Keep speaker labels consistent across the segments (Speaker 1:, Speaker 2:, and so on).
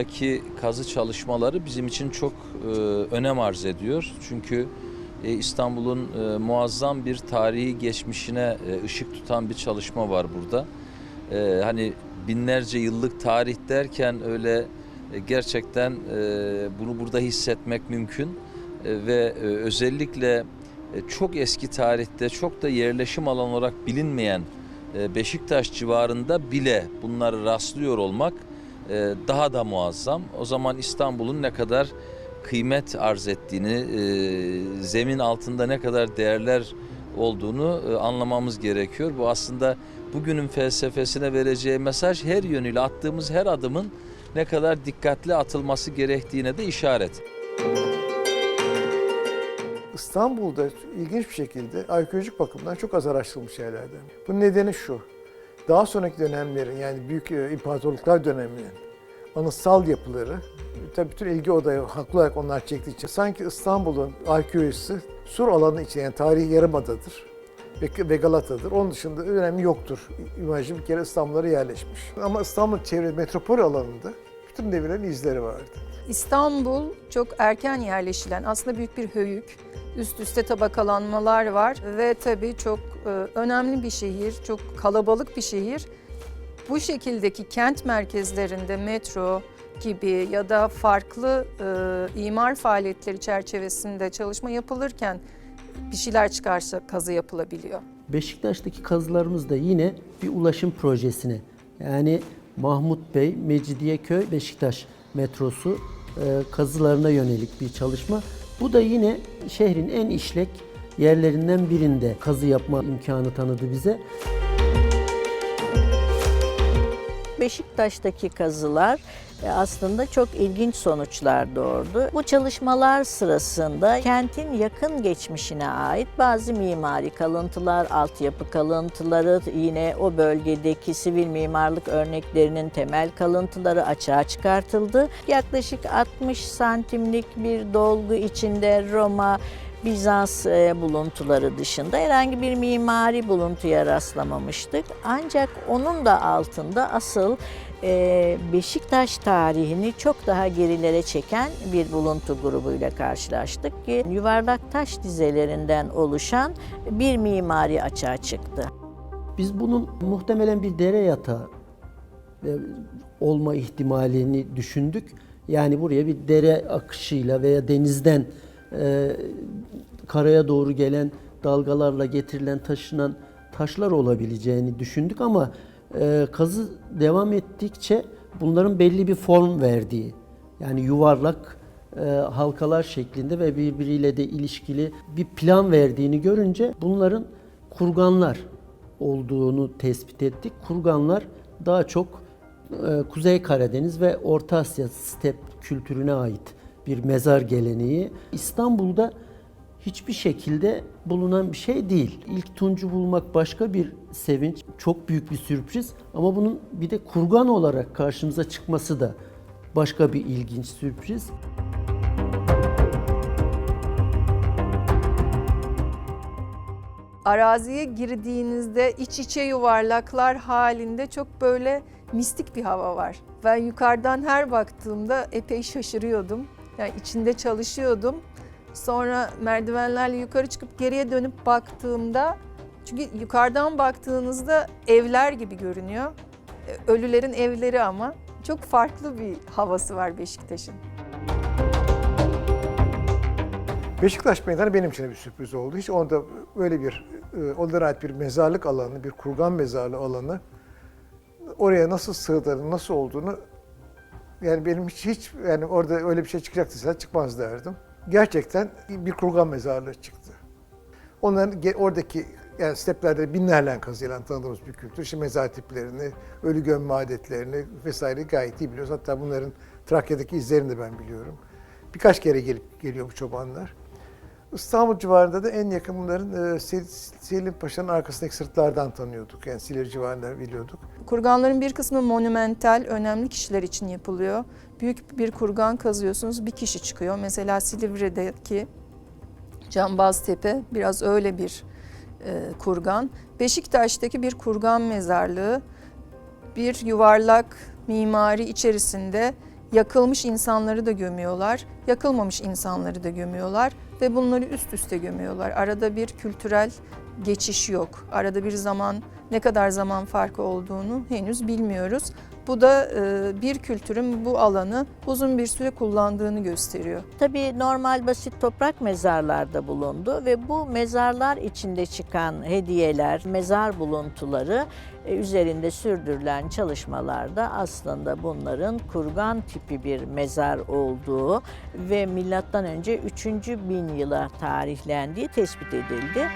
Speaker 1: İstanbul'daki kazı çalışmaları bizim için çok e, önem arz ediyor. Çünkü e, İstanbul'un e, muazzam bir tarihi geçmişine e, ışık tutan bir çalışma var burada. E, hani binlerce yıllık tarih derken öyle e, gerçekten e, bunu burada hissetmek mümkün E, ve e, özellikle e, çok eski tarihte çok da yerleşim alanı olarak bilinmeyen e, Beşiktaş civarında bile bunları rastlıyor olmak daha da muazzam. O zaman İstanbul'un ne kadar kıymet arz ettiğini, e, zemin altında ne kadar değerler olduğunu e, anlamamız gerekiyor. Bu aslında bugünün felsefesine vereceği mesaj her yönüyle attığımız her adımın ne kadar dikkatli atılması gerektiğine de işaret.
Speaker 2: İstanbul'da ilginç bir şekilde arkeolojik bakımdan çok az araştırılmış yerlerden. Bunun nedeni şu. Daha sonraki dönemlerin yani büyük e, imparatorluklar döneminin anıtsal yapıları tabii bütün ilgi odayı haklı olarak onlar çektiği için sanki İstanbul'un arkeolojisi Sur alanı için yani tarihi yarımadadır ve Galata'dır. Onun dışında önemi yoktur. İmajı bir kere İstanbul'a yerleşmiş. Ama İstanbul çevre metropol alanında bütün devirlerin izleri vardı.
Speaker 3: İstanbul çok erken yerleşilen aslında büyük bir höyük. Üst üste tabakalanmalar var ve tabii çok e, önemli bir şehir, çok kalabalık bir şehir. Bu şekildeki kent merkezlerinde metro gibi ya da farklı e, imar faaliyetleri çerçevesinde çalışma yapılırken bir şeyler çıkarsa kazı yapılabiliyor.
Speaker 4: Beşiktaş'taki kazılarımız da yine bir ulaşım projesine yani Mahmut Bey, Mecidiyeköy, Beşiktaş metrosu kazılarına yönelik bir çalışma. Bu da yine şehrin en işlek yerlerinden birinde kazı yapma imkanı tanıdı bize.
Speaker 5: Beşiktaş'taki kazılar e, aslında çok ilginç sonuçlar doğurdu. Bu çalışmalar sırasında kentin yakın geçmişine ait bazı mimari kalıntılar, altyapı kalıntıları, yine o bölgedeki sivil mimarlık örneklerinin temel kalıntıları açığa çıkartıldı. Yaklaşık 60 santimlik bir dolgu içinde Roma, Bizans e, buluntuları dışında herhangi bir mimari buluntuya rastlamamıştık. Ancak onun da altında asıl e, Beşiktaş tarihini çok daha gerilere çeken bir buluntu grubuyla karşılaştık ki yuvarlak taş dizelerinden oluşan bir mimari açığa çıktı.
Speaker 4: Biz bunun muhtemelen bir dere yatağı e, olma ihtimalini düşündük. Yani buraya bir dere akışıyla veya denizden e, karaya doğru gelen dalgalarla getirilen taşınan taşlar olabileceğini düşündük ama e, kazı devam ettikçe bunların belli bir form verdiği yani yuvarlak e, halkalar şeklinde ve birbiriyle de ilişkili bir plan verdiğini görünce bunların kurganlar olduğunu tespit ettik. Kurganlar daha çok e, Kuzey Karadeniz ve Orta Asya step kültürüne ait bir mezar geleneği. İstanbul'da hiçbir şekilde bulunan bir şey değil. İlk tuncu bulmak başka bir sevinç, çok büyük bir sürpriz ama bunun bir de kurgan olarak karşımıza çıkması da başka bir ilginç sürpriz.
Speaker 3: Araziye girdiğinizde iç içe yuvarlaklar halinde çok böyle mistik bir hava var. Ben yukarıdan her baktığımda epey şaşırıyordum. Yani içinde çalışıyordum. Sonra merdivenlerle yukarı çıkıp geriye dönüp baktığımda çünkü yukarıdan baktığınızda evler gibi görünüyor. E, Ölülerin evleri ama çok farklı bir havası var Beşiktaş'ın.
Speaker 2: Beşiktaş Meydanı benim için de bir sürpriz oldu. Hiç orada öyle bir, e, onlara ait bir mezarlık alanı, bir kurgan mezarlığı alanı oraya nasıl sığdığını, nasıl olduğunu yani benim hiç, hiç yani orada öyle bir şey çıkacak dese çıkmaz derdim. Gerçekten bir kurgan mezarlığı çıktı. Onların oradaki yani steplerde binlerle kazıyla tanıdığımız bir kültür. İşte mezar tiplerini, ölü gömme adetlerini vesaire gayet iyi biliyoruz. Hatta bunların Trakya'daki izlerini de ben biliyorum. Birkaç kere gelip geliyor bu çobanlar. İstanbul civarında da en yakın bunların e, Sel- Selim Paşa'nın arkasındaki sırtlardan tanıyorduk. Yani Silivri civarında biliyorduk.
Speaker 3: Kurganların bir kısmı monumental, önemli kişiler için yapılıyor. Büyük bir kurgan kazıyorsunuz, bir kişi çıkıyor. Mesela Silivri'deki Cambaztepe biraz öyle bir e, kurgan. Beşiktaş'taki bir kurgan mezarlığı, bir yuvarlak mimari içerisinde Yakılmış insanları da gömüyorlar, yakılmamış insanları da gömüyorlar ve bunları üst üste gömüyorlar. Arada bir kültürel geçiş yok. Arada bir zaman ne kadar zaman farkı olduğunu henüz bilmiyoruz. Bu da e, bir kültürün bu alanı uzun bir süre kullandığını gösteriyor.
Speaker 5: Tabii normal basit toprak mezarlarda bulundu ve bu mezarlar içinde çıkan hediyeler, mezar buluntuları e, üzerinde sürdürülen çalışmalarda aslında bunların kurgan tipi bir mezar olduğu ve milattan önce 3. bin yıla tarihlendiği tespit edildi.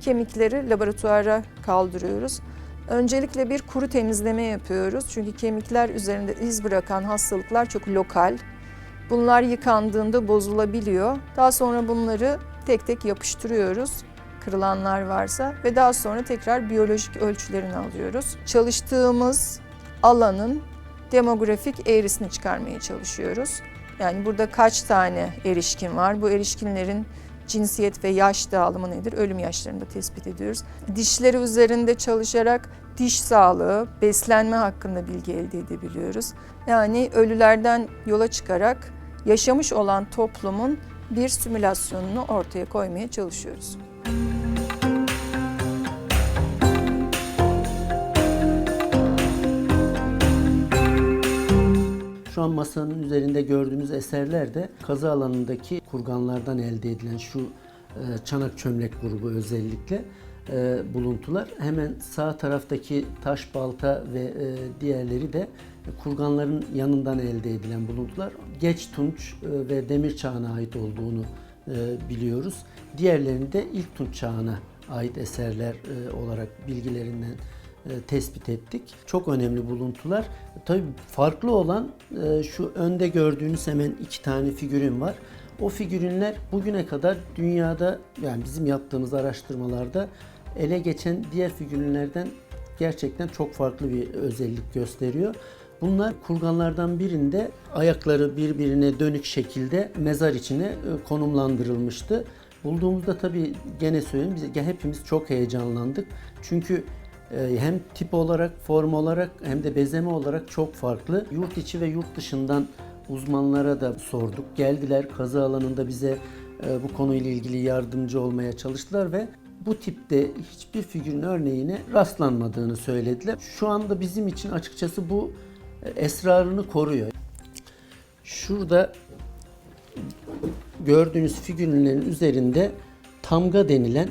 Speaker 3: Kemikleri laboratuvara kaldırıyoruz. Öncelikle bir kuru temizleme yapıyoruz. Çünkü kemikler üzerinde iz bırakan hastalıklar çok lokal. Bunlar yıkandığında bozulabiliyor. Daha sonra bunları tek tek yapıştırıyoruz. Kırılanlar varsa ve daha sonra tekrar biyolojik ölçülerini alıyoruz. Çalıştığımız alanın demografik eğrisini çıkarmaya çalışıyoruz. Yani burada kaç tane erişkin var? Bu erişkinlerin cinsiyet ve yaş dağılımı nedir? Ölüm yaşlarını da tespit ediyoruz. Dişleri üzerinde çalışarak diş sağlığı, beslenme hakkında bilgi elde edebiliyoruz. Yani ölülerden yola çıkarak yaşamış olan toplumun bir simülasyonunu ortaya koymaya çalışıyoruz.
Speaker 4: Şu an masanın üzerinde gördüğünüz eserler de kazı alanındaki kurganlardan elde edilen şu e, çanak çömlek grubu özellikle e, buluntular. Hemen sağ taraftaki taş balta ve e, diğerleri de kurganların yanından elde edilen buluntular. Geç Tunç e, ve Demir Çağı'na ait olduğunu e, biliyoruz. Diğerlerini de ilk Tunç Çağı'na ait eserler e, olarak bilgilerinden tespit ettik. Çok önemli buluntular. Tabii farklı olan e, şu önde gördüğünüz hemen iki tane figürün var. O figürünler bugüne kadar dünyada yani bizim yaptığımız araştırmalarda ele geçen diğer figürlerden gerçekten çok farklı bir özellik gösteriyor. Bunlar kurganlardan birinde ayakları birbirine dönük şekilde mezar içine e, konumlandırılmıştı. Bulduğumuzda tabii gene söyleyeyim biz hepimiz çok heyecanlandık. Çünkü e, hem tip olarak, form olarak hem de bezeme olarak çok farklı. Yurt içi ve yurt dışından uzmanlara da sorduk. Geldiler kazı alanında bize e, bu konuyla ilgili yardımcı olmaya çalıştılar ve bu tipte hiçbir figürün örneğine rastlanmadığını söylediler. Şu anda bizim için açıkçası bu e, esrarını koruyor. Şurada gördüğünüz figürlerin üzerinde tamga denilen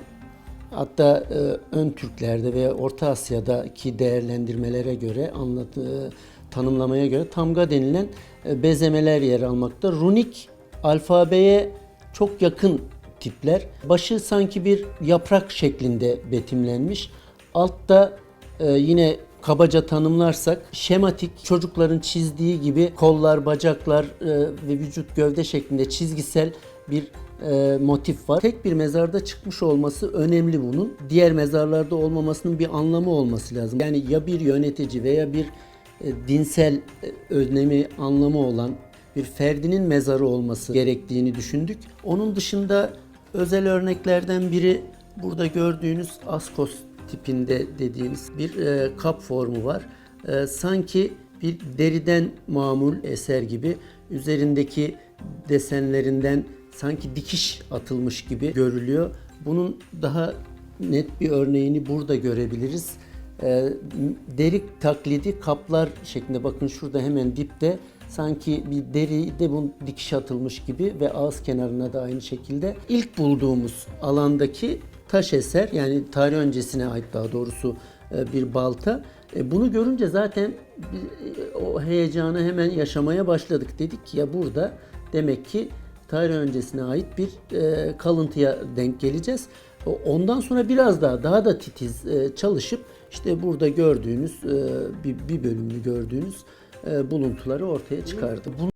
Speaker 4: hatta e, ön Türklerde veya Orta Asya'daki değerlendirmelere göre anlatı, tanımlamaya göre tamga denilen e, bezemeler yer almakta. Runik alfabeye çok yakın tipler. Başı sanki bir yaprak şeklinde betimlenmiş. Altta e, yine kabaca tanımlarsak şematik çocukların çizdiği gibi kollar, bacaklar e, ve vücut gövde şeklinde çizgisel bir e, motif var. Tek bir mezarda çıkmış olması önemli bunun. Diğer mezarlarda olmamasının bir anlamı olması lazım. Yani ya bir yönetici veya bir e, dinsel e, önemi, anlamı olan bir ferdinin mezarı olması gerektiğini düşündük. Onun dışında özel örneklerden biri burada gördüğünüz Askos tipinde dediğimiz bir e, kap formu var. E, sanki bir deriden mamul eser gibi üzerindeki desenlerinden sanki dikiş atılmış gibi görülüyor. Bunun daha net bir örneğini burada görebiliriz. E, deri taklidi kaplar şeklinde bakın şurada hemen dipte sanki bir deri de bu dikiş atılmış gibi ve ağız kenarına da aynı şekilde. İlk bulduğumuz alandaki taş eser yani tarih öncesine ait daha doğrusu e, bir balta. E, Bunu görünce zaten e, o heyecanı hemen yaşamaya başladık. Dedik ki ya burada demek ki tarih öncesine ait bir e, kalıntıya denk geleceğiz. Ondan sonra biraz daha daha da titiz e, çalışıp işte burada gördüğünüz e, bir, bir bölümünü gördüğünüz buluntuları ortaya çıkardı.